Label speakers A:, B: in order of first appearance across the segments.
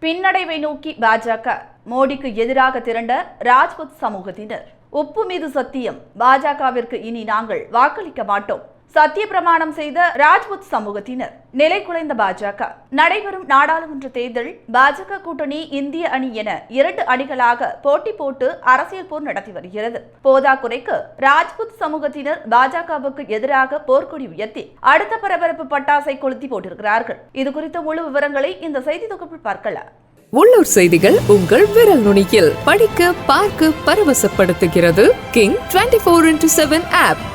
A: பின்னடைவை நோக்கி பாஜக மோடிக்கு எதிராக திரண்ட ராஜ்புத் சமூகத்தினர். உப்பு மீது சத்தியம். பாஜகவிற்கு இனி நாங்கள் வாக்களிக்க மாட்டோம். சத்திய பிரமாணம் செய்த ராஜ்புத் சமூகத்தினர். நிலை குலைந்த பாஜக. நடைபெறும் நாடாளுமன்ற தேர்தல் பாஜக கூட்டணி இந்திய அணி என இரண்டு அணிகளாக போட்டி போட்டு அரசியல் போர் நடத்தி வருகிறது. போதாக்குறைக்கு ராஜ்புத் சமூகத்தினர் பாஜகவுக்கு எதிராக போர்க்கொடி உயர்த்தி அடுத்த பரபரப்பு பட்டாசை கொளுத்தி போட்டிருக்கிறார்கள். இது குறித்த முழு விவரங்களை இந்த செய்தி தொகுப்பில் பார்க்கலாம்.
B: உள்ளூர் செய்திகள் உங்கள் விரல் நுனியில். படிக்க பார்க்க பரவசப்படுத்துகிறது. King twenty four into seven app.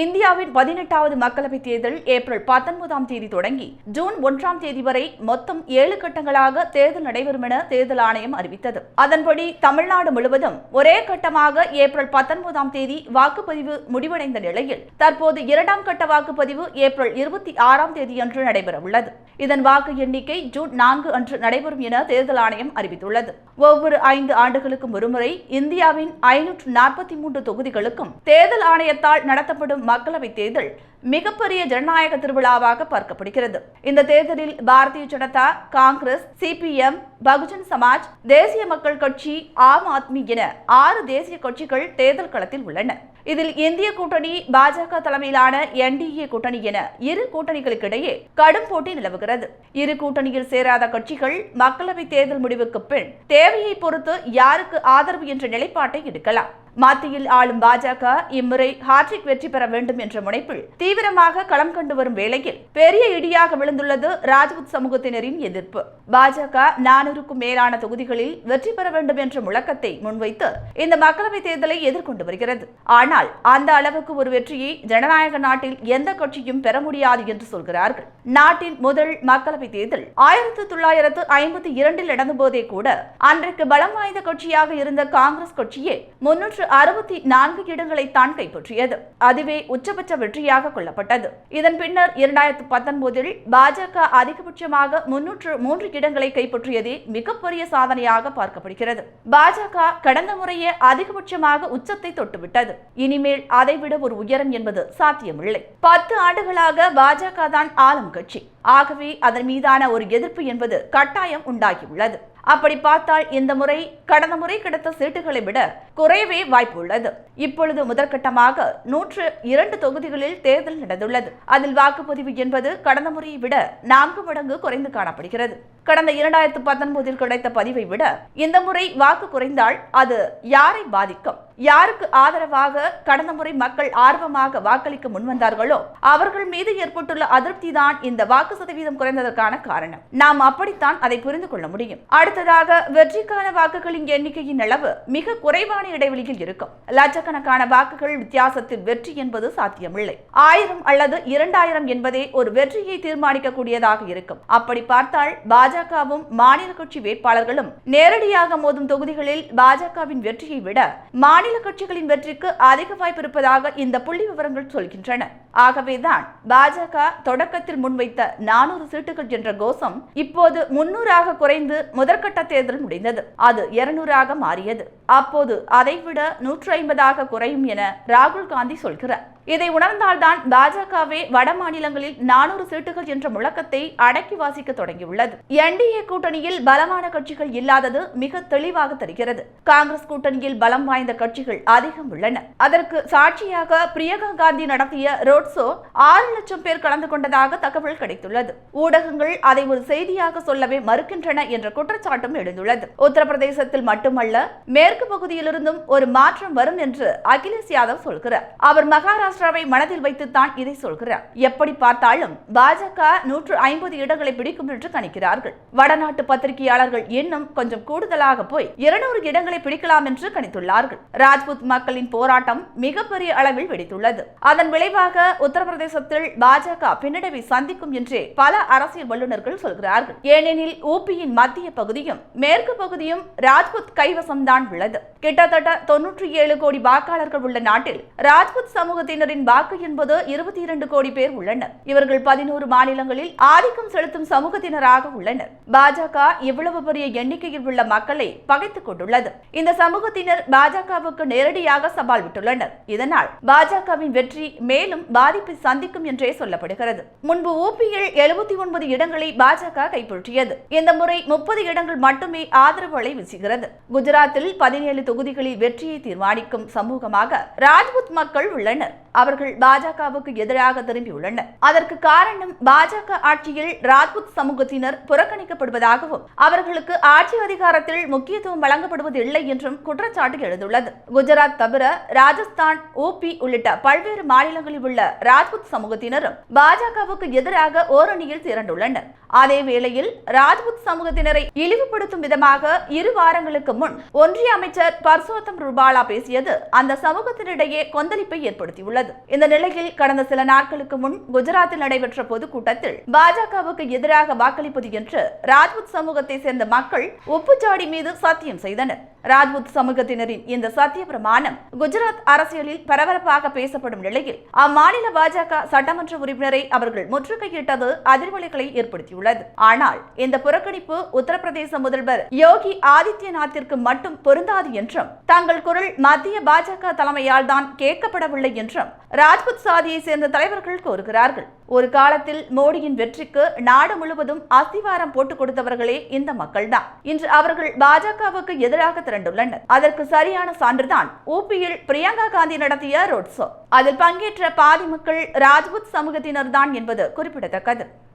A: இந்தியாவின் பதினெட்டாவது மக்களவைத் தேர்தல் ஏப்ரல் பத்தொன்பதாம் தேதி தொடங்கி ஜூன் ஒன்றாம் தேதி வரை மொத்தம் ஏழு கட்டங்களாக தேர்தல் நடைபெறும் என தேர்தல் ஆணையம் அறிவித்தது. அதன்படி தமிழ்நாடு முழுவதும் ஒரே கட்டமாக ஏப்ரல் பத்தொன்பதாம் தேதி வாக்குப்பதிவு முடிவடைந்த நிலையில் தற்போது இரண்டாம் கட்ட வாக்குப்பதிவு ஏப்ரல் இருபத்தி ஆறாம் தேதியன்று நடைபெற உள்ளது இதன் வாக்கு எண்ணிக்கை ஜூன் நான்கு அன்று நடைபெறும் என தேர்தல் ஆணையம் அறிவித்துள்ளது. ஒவ்வொரு ஐந்து ஆண்டுகளுக்கும் ஒருமுறை இந்தியாவின் ஐநூற்று நாற்பத்தி மூன்று தொகுதிகளுக்கும் தேர்தல் ஆணையத்தால் நடத்தப்படும் மக்களவைத் தேர்தல் மிகப்பெரிய ஜனநாயக திருவிழாவாக பார்க்கப்படுகிறது. இந்த தேர்தலில் பாரதிய ஜனதா காங்கிரஸ் சிபிஎம் பகுஜன் சமாஜ் தேசிய மக்கள் கட்சி ஆம் ஆத்மி என ஆறு தேசிய கட்சிகள் தேர்தல் களத்தில் உள்ளன. இதில் இந்திய கூட்டணி பாஜக தலைமையிலான என்டிஏ கூட்டணி என இரு கூட்டணிகளுக்கிடையே கடும் போட்டி நிலவுகிறது. இரு கூட்டணியில் சேராத கட்சிகள் மக்களவை தேர்தல் முடிவுக்கு பின் தேவையை பொறுத்து யாருக்கு ஆதரவு என்ற நிலைப்பாட்டை எடுக்கலாம். மத்தியில் ஆளும் பாஜக இம்முறை ஹாட்ரிக் வெற்றி பெற வேண்டும் என்ற முனைப்பில் தீவிரமாக களம் கண்டு வரும் வேளையில் பெரிய இடியாக விழுந்துள்ளது ராஜ்புத் சமூகத்தினரின் எதிர்ப்பு. பாஜக நானூறுக்கும் மேலான தொகுதிகளில் வெற்றி பெற வேண்டும் என்ற முழக்கத்தை முன்வைத்து இந்த மக்களவைத் தேர்தலை எதிர்கொண்டு வருகிறது. ஆனால் அந்த அளவுக்கு ஒரு வெற்றியை ஜனநாயக நாட்டில் எந்த கட்சியும் பெற முடியாது என்று சொல்கிறார்கள். நாட்டின் முதல் மக்களவைத் தேர்தல் ஆயிரத்தி தொள்ளாயிரத்து ஐம்பத்தி இரண்டில் நடந்தபோதே கூட அன்றைக்கு பலம் வாய்ந்த கட்சியாக இருந்த காங்கிரஸ் கட்சியே முன்னூற்று நூற்று அறுபத்தி நான்கு இடங்களை தான் கைப்பற்றியது. அதுவே உச்சபட்ச வெற்றியாக கொள்ளப்பட்டது. இதன் பின்னர் இரண்டாயிரத்து பத்தொன்பதில் பாஜக அதிகபட்சமாக முன்னூற்று மூன்று இடங்களை கைப்பற்றியதே மிகப்பெரிய சாதனையாக பார்க்கப்படுகிறது. பாஜக கடந்த முறையே அதிகபட்சமாக உச்சத்தை தொட்டுவிட்டது. இனிமேல் அதைவிட ஒரு உயரம் என்பது சாத்தியமில்லை. பத்து ஆண்டுகளாக பாஜக தான் ஆளும் கட்சி. ஆகவே அதன் மீதான ஒரு எதிர்ப்பு என்பது கட்டாயம் உண்டாகியுள்ளது. அப்படி பார்த்தால் இந்த முறை கடந்த முறை கிடைத்த சீட்டுகளை விட குறையவே வாய்ப்பு உள்ளது இப்பொழுது முதற்கட்டமாக நூற்று இரண்டு தொகுதிகளில் தேர்தல் நடந்துள்ளது. அதில் வாக்குப்பதிவு என்பது கடந்த முறையை விட நான்கு மடங்கு குறைந்து காணப்படுகிறது. கடந்த இரண்டாயிரத்து பத்தொன்பதில் கிடைத்த பதிவை விட இந்த முறை வாக்கு குறைந்தால் அது யாரை பாதிக்கும்? யாருக்கு ஆதரவாக கடந்த முறை மக்கள் ஆர்வமாக வாக்களிக்க முன்வந்தார்களோ அவர்கள் மீது ஏற்பட்டுள்ள அதிருப்தி தான் இந்த வாக்கு சதவீதம் குறைந்ததற்கான காரணம். நாம் அப்படித்தான் அதை புரிந்து கொள்ள முடியும். அடுத்ததாக வெற்றிக்கான வாக்குகளின் எண்ணிக்கையின் அளவு மிக குறைவான இடைவெளியில் இருக்கும். லட்சக்கணக்கான வாக்குகள் வித்தியாசத்தில் வெற்றி என்பது சாத்தியமில்லை. ஆயிரம் அல்லது இரண்டாயிரம் என்பதே ஒரு வெற்றியை தீர்மானிக்கக்கூடியதாக இருக்கும். அப்படி பார்த்தால் பாஜகவும் மாநில கட்சி வேட்பாளர்களும் நேரடியாக மோதும் தொகுதிகளில் பாஜகவின் வெற்றியை விட மாநில கட்சிகளின் வெற்றிக்கு அதிக வாய்ப்பு இருப்பதாக இந்த புள்ளி விவரங்கள் சொல்கின்றன. ஆகவேதான் பாஜக தொடக்கத்தில் முன்வைத்த நானூறு சீட்டுகள் என்ற கோஷம் இப்போது முன்னூறாக குறைந்து முதற்கட்ட தேர்தல் முடிந்தது. அது இருநூறாக மாறியது. அப்போது அதைவிட நூற்றி ஐம்பதாக குறையும் என ராகுல் காந்தி சொல்கிறார். இதை உணர்ந்தால்தான் பாஜகவே வட மாநிலங்களில் நானூறு சீட்டுகள் என்ற முழக்கத்தை அடக்கி வாசிக்க தொடங்கியுள்ளது. என்டிஏ கூட்டணியில் பலமான கட்சிகள் இல்லாதது மிக தெளிவாக தெரிகிறது. காங்கிரஸ் கூட்டணியில் பலம் வாய்ந்த கட்சிகள் அதிகம் உள்ளன. அதற்கு சாட்சியாக பிரியங்கா காந்தி நடத்திய ரோட் ஷோ ஆறு லட்சம் பேர் கலந்து கொண்டதாக தகவல் கிடைத்துள்ளது. ஊடகங்கள் அதை ஒரு செய்தியாக சொல்லவே மறுக்கின்றன என்ற குற்றச்சாட்டும் எழுந்துள்ளது. உத்தரப்பிரதேசத்தில் மட்டுமல்ல மேற்கு பகுதியிலிருந்தும் ஒரு மாற்றம் வரும் என்று அகிலேஷ் யாதவ் சொல்கிறார். அவர் மகாராஷ்டிரா மகாராஷ்டிராவை மனதில் வைத்துத்தான் இதை சொல்கிறார். எப்படி பார்த்தாலும் பாஜக நூற்று ஐம்பது இடங்களை பிடிக்கும் என்று கணிக்கிறார்கள். வடநாட்டு பத்திரிகையாளர்கள் இன்னும் கொஞ்சம் கூடுதலாக போய் இருநூறு இடங்களை பிடிக்கலாம் என்று கணித்துள்ளார்கள். ராஜ்புத் மக்களின் போராட்டம் மிகப்பெரிய அளவில் வெடித்துள்ளது. அதன் விளைவாக உத்தரப்பிரதேசத்தில் பாஜக பின்னடைவை சந்திக்கும் என்றே பல அரசியல் வல்லுநர்கள் சொல்கிறார்கள். ஏனெனில் ஊபியின் மத்திய பகுதியும் மேற்கு பகுதியும் ராஜ்புத் கைவசம்தான் உள்ளது. கிட்டத்தட்ட தொன்னூற்றி ஏழு கோடி வாக்காளர்கள் உள்ள நாட்டில் ராஜ்புத் சமூகத்தினர் சமூகத்தினரின் வாக்கு என்பது இருபத்தி இரண்டு கோடி பேர் உள்ளனர். இவர்கள் பதினோரு மாநிலங்களில் ஆதிக்கம் செலுத்தும் சமூகத்தினராக உள்ளனர். பாஜக இவ்வளவு பெரிய எண்ணிக்கையில் உள்ள மக்களை பகைத்துக் கொண்டுள்ளது. இந்த சமூகத்தினர் பாஜகவுக்கு நேரடியாக சவால் விட்டுள்ளனர். இதனால் பாஜகவின் வெற்றி மேலும் பாதிப்பை சந்திக்கும் என்றே சொல்லப்படுகிறது. முன்பு ஊபியில் எழுபத்தி ஒன்பது இடங்களை பாஜக கைப்பற்றியது. இந்த முறை முப்பது இடங்கள் மட்டுமே ஆதரவு அலை வீசுகிறது. குஜராத்தில் பதினேழு தொகுதிகளில் வெற்றியை தீர்மானிக்கும் சமூகமாக ராஜ்புத் மக்கள் உள்ளனர். அவர்கள் பாஜகவுக்கு எதிராக திரும்பியுள்ளனர். அதற்கு காரணம் பாஜக ஆட்சியில் ராஜ்புத் சமூகத்தினர் புறக்கணிக்கப்படுவதாகவும் அவர்களுக்கு ஆட்சி அதிகாரத்தில் முக்கியத்துவம் வழங்கப்படுவது இல்லை என்றும் குற்றச்சாட்டு எழுந்துள்ளது. குஜராத் தவிர ராஜஸ்தான் ஓபி உள்ளிட்ட பல்வேறு மாநிலங்களில் உள்ள ராஜ்புத் சமூகத்தினரும் பாஜகவுக்கு எதிராக ஓரணியில் திரண்டுள்ளனர். அதே வேளையில் ராஜ்புத் சமூகத்தினரை இழிவுபடுத்தும் விதமாக இரு வாரங்களுக்கு முன் ஒன்றிய அமைச்சர் பர்சோத்தம் ரூபாலா பேசியது அந்த சமூகத்தினிடையே கொந்தளிப்பை ஏற்படுத்தியுள்ளது. இந்த நிலையில் கடந்த சில நாட்களுக்கு முன் குஜராத்தில் நடைபெற்ற பொதுக்கூட்டத்தில் பாஜகவுக்கு எதிராக வாக்களிப்பது என்று ராஜ்புத் சமூகத்தை சேர்ந்த மக்கள் உப்புச்சாடி மீது சத்தியம் செய்தனர். ராஜ்புத் சமூகத்தினரின் இந்த சத்திய பிரமாணம் குஜராத் அரசியலில் பரபரப்பாக பேசப்படும் நிலையில் அம்மாநில பாஜக சட்டமன்ற உறுப்பினரை அவர்கள் முற்றுகையிட்டது அதிர்வலைகளை ஏற்படுத்தியுள்ளது. ஆனால் இந்த புறக்கணிப்பு உத்தரப்பிரதேச முதல்வர் யோகி ஆதித்யநாத்திற்கு மட்டும் பொருந்தாது என்றும் தங்கள் குரல் மத்திய பாஜக தலைமையால் தான் கேட்கப்படவில்லை என்றும் ராஜ்புத் சாதியை சேர்ந்த தலைவர்கள் கூறுகிறார்கள். ஒரு காலத்தில் மோடியின் வெற்றிக்கு நாடு முழுவதும் அஸ்திவாரம் போட்டுக் கொடுத்தவர்களே இந்த மக்கள்தான். இன்று அவர்கள் பாஜகவுக்கு எதிராக திரண்டுள்ளனர் அதற்கு சரியான சான்றுதான் ஊபியில் பிரியங்கா காந்தி நடத்திய ரோட் ஷோ அதில் பங்கேற்ற பாதி மக்கள் ராஜ்புத் சமூகத்தினர் தான் என்பது குறிப்பிடத்தக்கது.